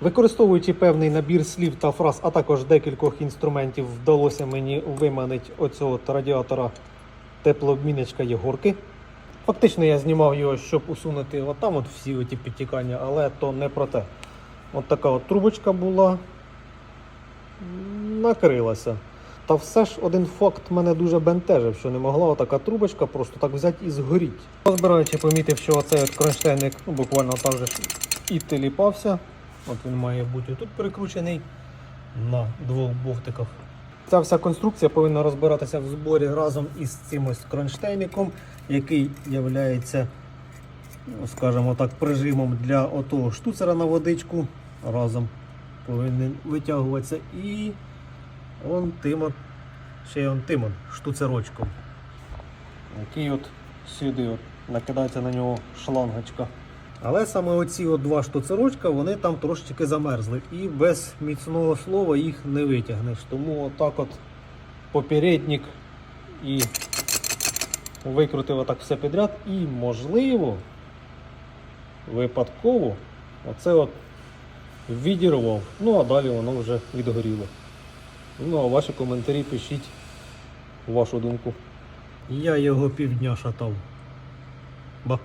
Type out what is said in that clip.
Використовуючи певний набір слів та фраз, а також декількох інструментів, вдалося мені виманити оцього радіатора теплообмінничка Єгорки. Фактично я знімав його, щоб усунути отам от всі оті підтікання, але то не про те. От така от трубочка була, накрилася. Та все ж один факт мене дуже бентежив, що не могла отака трубочка просто так взяти і згоріти. Розбираючи, помітив, що оцей от кронштейник ну, буквально так же і теліпався. От він має бути тут прикручений на двох бовтиках. Ця вся конструкція повинна розбиратися в зборі разом із цим ось кронштейником, який є, скажімо так, прижимом для отого штуцера на водичку. Разом повинен витягуватися. І он Тимон, ще он Тимон штуцерочком. Який от сюди от накидається на нього шлангочка. Але саме оці от два штуцерочка, вони там трошечки замерзли. І без міцного слова їх не витягнеш. Тому отак от попередник і викрутив отак все підряд. І можливо, випадково оце от відірвав. Ну а далі воно вже відгоріло. Ну, а ваші коментарі пишіть вашу думку. Я його півдня шатав. Ба.